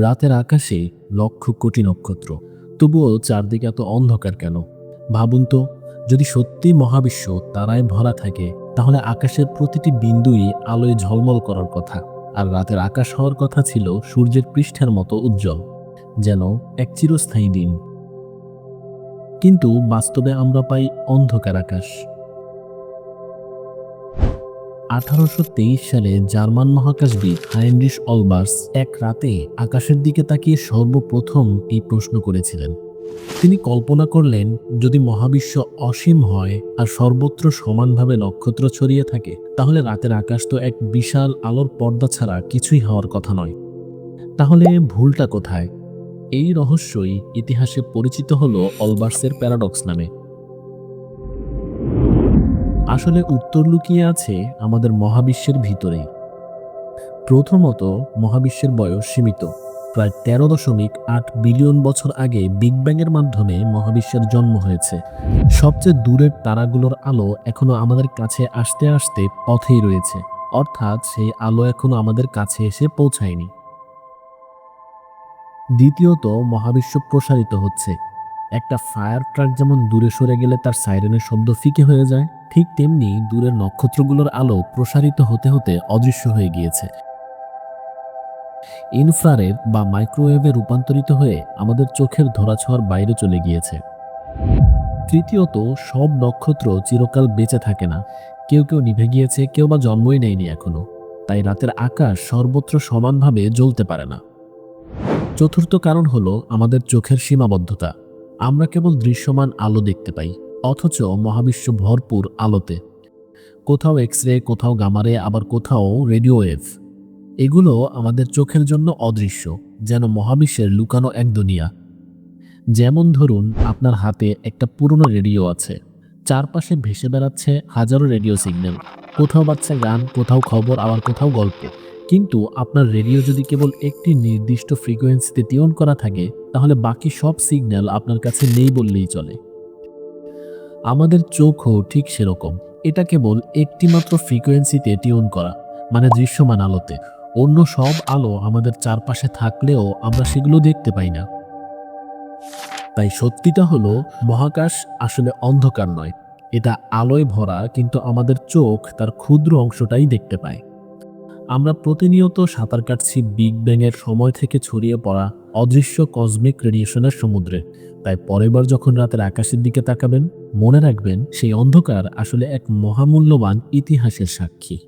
রাতের আকাশে লক্ষ কোটি নক্ষত্র। তবুও চারদিকে এত অন্ধকার কেন? ভাবুন তো, যদি সত্যি মহাবিশ্ব তারায় ভরা থাকে, তাহলে আকাশের প্রতিটি বিন্দুই আলোয় ঝলমল করার কথা। আর রাতের আকাশ হওয়ার কথা ছিল সূর্যের পৃষ্ঠের মতো উজ্জ্বল, যেন এক চিরস্থায়ী দিন। কিন্তু বাস্তবে আমরা পাই অন্ধকার আকাশ। আঠারোশো তেইশ সালে জার্মান মহাকাশবিদ হাইনরিশ অলবার্স এক রাতে আকাশের দিকে তাকিয়ে সর্বপ্রথম এই প্রশ্ন করেছিলেন। তিনি কল্পনা করলেন, যদি মহাবিশ্ব অসীম হয় আর সর্বত্র সমানভাবে নক্ষত্র ছড়িয়ে থাকে, তাহলে রাতের আকাশ তো এক বিশাল আলোর পর্দা ছাড়া কিছুই হওয়ার কথা নয়। তাহলে ভুলটা কোথায়? এই রহস্যই ইতিহাসে পরিচিত হল অলবার্সের প্যারাডক্স নামে। আসলে উত্তর লুকিয়ে আছে আমাদের মহাবিশ্বের ভিতরেই। প্রথমত, মহাবিশ্বের বয়স সীমিত। প্রায় তেরো দশমিক আট বিলিয়ন বছর আগে বিগ ব্যাংয়ের মাধ্যমে মহাবিশ্বের জন্ম হয়েছে। সবচেয়ে দূরের তারাগুলোর আলো এখনও আমাদের কাছে আসতে আসতে পথেই রয়েছে। অর্থাৎ সেই আলো এখনও আমাদের কাছে এসে পৌঁছায়নি। দ্বিতীয়ত, মহাবিশ্ব প্রসারিত হচ্ছে। একটা ফায়ার ট্রাক যেমন দূরে সরে গেলে তার সাইরেনের শব্দ ফিকে হয়ে যায়, ঠিক তেমনি দূরের নক্ষত্রগুলোর আলো প্রসারিত হতে হতে অদৃশ্য হয়ে গিয়েছে। ইনফ্রারেড বা মাইক্রোওয়েভে রূপান্তরিত হয়ে আমাদের চোখের ধরাছোঁয়ার বাইরে চলে গিয়েছে। তৃতীয়ত, সব নক্ষত্র চিরকাল বেঁচে থাকে না। কেউ কেউ নিভে গিয়েছে, কেউ বা জন্মই নেয়নি এখনও। তাই রাতের আকাশ সর্বত্র সমানভাবে জ্বলতে পারে না। চতুর্থ কারণ হলো আমাদের চোখের সীমাবদ্ধতা। আমরা কেবল দৃশ্যমান আলো দেখতে পাই, অথচ মহাবিশ্ব ভরপুর আলোতে। কোথাও এক্স রে কোথাও গামারে আবার কোথাও রেডিও ওয়েভ। এগুলো আমাদের চোখের জন্য অদৃশ্য, যেন মহাবিশ্বের লুকানো এক দুনিয়া। যেমন ধরুন, আপনার হাতে একটা পুরনো রেডিও আছে। চারপাশে ভেসে বেড়াচ্ছে হাজারো রেডিও সিগন্যাল। কোথাও বাচ্চা গান, কোথাও খবর, আবার কোথাও গল্প। কিন্তু আপনার রেডিও যদি কেবল একটি নির্দিষ্ট ফ্রিকোয়েন্সিতে টিউন করা থাকে, তাহলে বাকি সব সিগন্যাল আপনার কাছে নেই বললেই চলে। আমাদের চোখও ঠিক সেরকম। এটা কেবল একটিমাত্র ফ্রিকোয়েন্সিতে টিউন করা মানে দৃশ্যমান আলোতে। অন্য সব আলো আমাদের চারপাশে থাকলেও আমরা সেগুলো দেখতে পাই না। তাই সত্যিটা হলো, মহাকাশ আসলে অন্ধকার নয়। এটা আলোয় ভরা, কিন্তু আমাদের চোখ তার ক্ষুদ্র অংশটাই দেখতে পায়। আমরা প্রতিনিয়ত সাঁতার কাটছি বিগ ব্যাংয়ের সময় থেকে ছড়িয়ে পড়া অদৃশ্য কসমিক রেডিয়েশনের সমুদ্রে। তাই পরেরবার যখন রাতের আকাশের দিকে তাকাবেন, মনে রাখবেন সেই অন্ধকার আসলে এক মহামূল্যবান ইতিহাসের সাক্ষী।